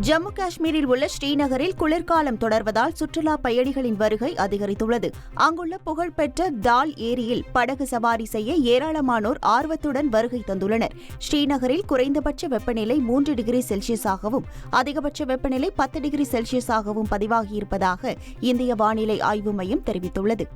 ஜம்மு காஷ்மீரில் உள்ள ஸ்ரீநகரில் குளிர்காலம் தொடர்வதால் சுற்றுலா பயணிகளின் வருகை அதிகரித்துள்ளது. அங்குள்ள புகழ்பெற்ற தால் ஏரியில் படகு சவாரி செய்ய ஏராளமானோர் ஆர்வத்துடன் வருகை தந்துள்ளனர். ஸ்ரீநகரில் குறைந்தபட்ச வெப்பநிலை மூன்று டிகிரி செல்சியஸாகவும் அதிகபட்ச வெப்பநிலை பத்து டிகிரி செல்சியஸாகவும் பதிவாகியிருப்பதாக இந்திய வானிலை ஆய்வு மையம் தெரிவித்துள்ளது.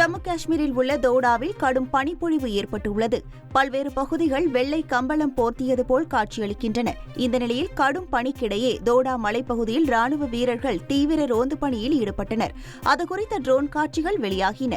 ஜம்மு காஷ்மீரில் உள்ள தோடாவில் கடும் பனிப்பொழிவு ஏற்பட்டுள்ளது. பல்வேறு பகுதிகள் வெள்ளை கம்பளம் போர்த்தியது போல் காட்சியளிக்கின்றன. இந்த நிலையில் கடும் பனிக்கிடையே தோடா மலைப்பகுதியில் ராணுவ வீரர்கள் தீவிர ரோந்து பணியில் ஈடுபட்டனர். அது குறித்த ட்ரோன் காட்சிகள் வெளியாகின.